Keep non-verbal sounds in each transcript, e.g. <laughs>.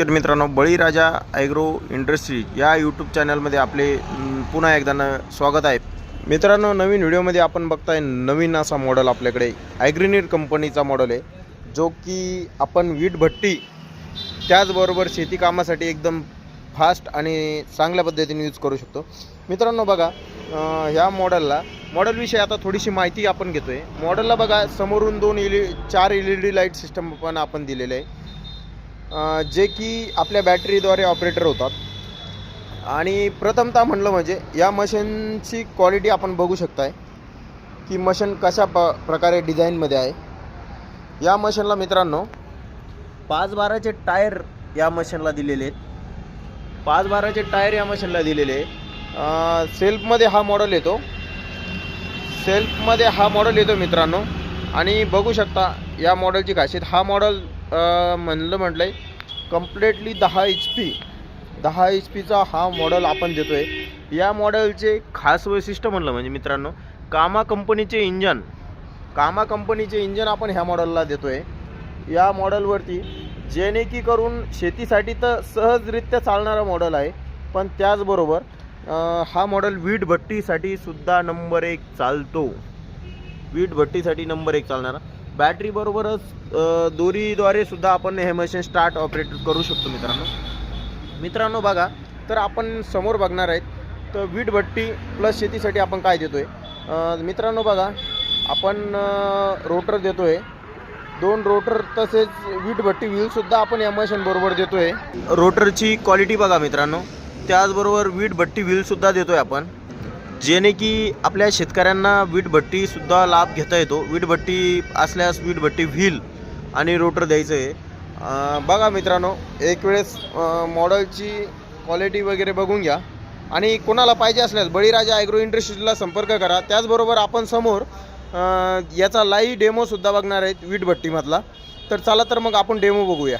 शेतकरी मित्रांनो बळीराजा agro industry या यूट्यूब चॅनलमध्ये आपले पुन्हा एकदा न स्वागत आहे. मित्रांनो नवीन व्हिडिओमध्ये आपण बघताय नवीन असा मॉडेल आपल्याकडे ॲग्रिनीर कंपनीचा मॉडेल आहे जो की आपण वीट भट्टी त्याचबरोबर शेती कामासाठी एकदम फास्ट आणि चांगल्या पद्धतीने यूज करू शकतो. मित्रांनो बघा ह्या मॉडेलला मॉडेलविषयी आता थोडीशी माहिती आपण घेतो आहे मॉडेलला बघा समोरून दोन एल चार L E D light system पण आपण दिलेले आहे. जे की आपल्या बॅटरीद्वारे ऑपरेटर होतात. आणि प्रथमतः म्हणलं म्हणजे या मशीनची क्वालिटी आपण बघू शकताय की मशीन कशा प प्रकारे डिझाईनमध्ये आहे. या मशीनला मित्रांनो पाच बाराचे टायर या मशीनला दिलेले आहेत. पाच बाराचे टायर या मशीनला दिलेले आहे सेल्फमध्ये हा मॉडेल येतो. सेल्फमध्ये हा मॉडेल येतो मित्रांनो. आणि बघू शकता या मॉडेलची खासियत हा मॉडेल म्हणलं म्हटलं आहे कम्प्लेटली दहा एच पी दहा एच पीचा हा मॉडेल आपण देतो आहे या मॉडेलचे खास वैशिष्ट्य म्हणलं म्हणजे मित्रांनो कामा कंपनीचे इंजन कामा कंपनीचे इंजन आपण ह्या मॉडेलला देतो आहे या मॉडेलवरती जेणे की करून शेतीसाठी तर सहजरित्या चालणारा मॉडेल आहे पण त्याचबरोबर हा मॉडेल वीट भट्टीसाठी सुद्धा नंबर एक चालतो. वीट भट्टीसाठी नंबर एक चालणारा. बॅटरी बरोबरच दोरीद्वारे सुद्धा आपण हे मशीन स्टार्ट ऑपरेट करू शकतो मित्रांनो. मित्रांनो बघा तर आपण समोर बघणार आहेत तर वीट भट्टी प्लस शेतीसाठी आपण काय देतो आहे मित्रांनो बघा आपण रोटर देतो आहे दोन रोटर तसेच वीट भट्टी व्हीलसुद्धा आपण या मशीन बरोबर देतो आहे रोटरची क्वालिटी बघा मित्रांनो त्याचबरोबर वीट भट्टी व्हीलसुद्धा देतो आहे आपण. जेणे की आपल्या शेतकऱ्यांना वीटभट्टीसुद्धा लाभ घेता येतो. वीटभट्टी असल्यास वीटभट्टी व्हील आणि रोटर द्यायचं आहे. बघा मित्रांनो एक वेळेस मॉडलची मॉडेलची क्वालिटी वगैरे बघून घ्या. आणि कोणाला पाहिजे असल्यास बळीराजा ॲग्रो इंडस्ट्रीजला संपर्क करा. त्याचबरोबर आपण समोर याचा लाईव्ह डेमोसुद्धा बघणार आहेत वीटभट्टीमधला. तर चला तर मग आपण डेमो बघूया.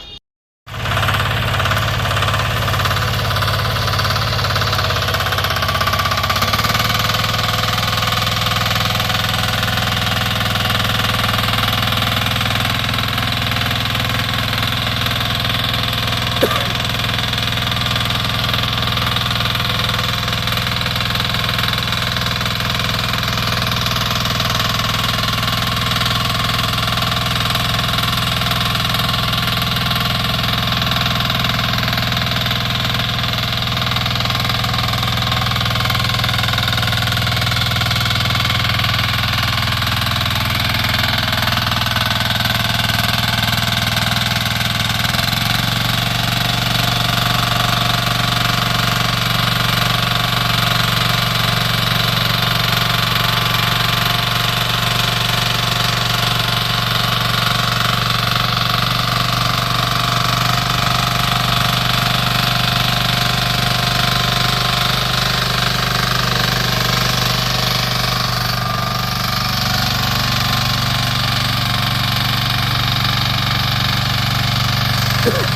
Ha <laughs>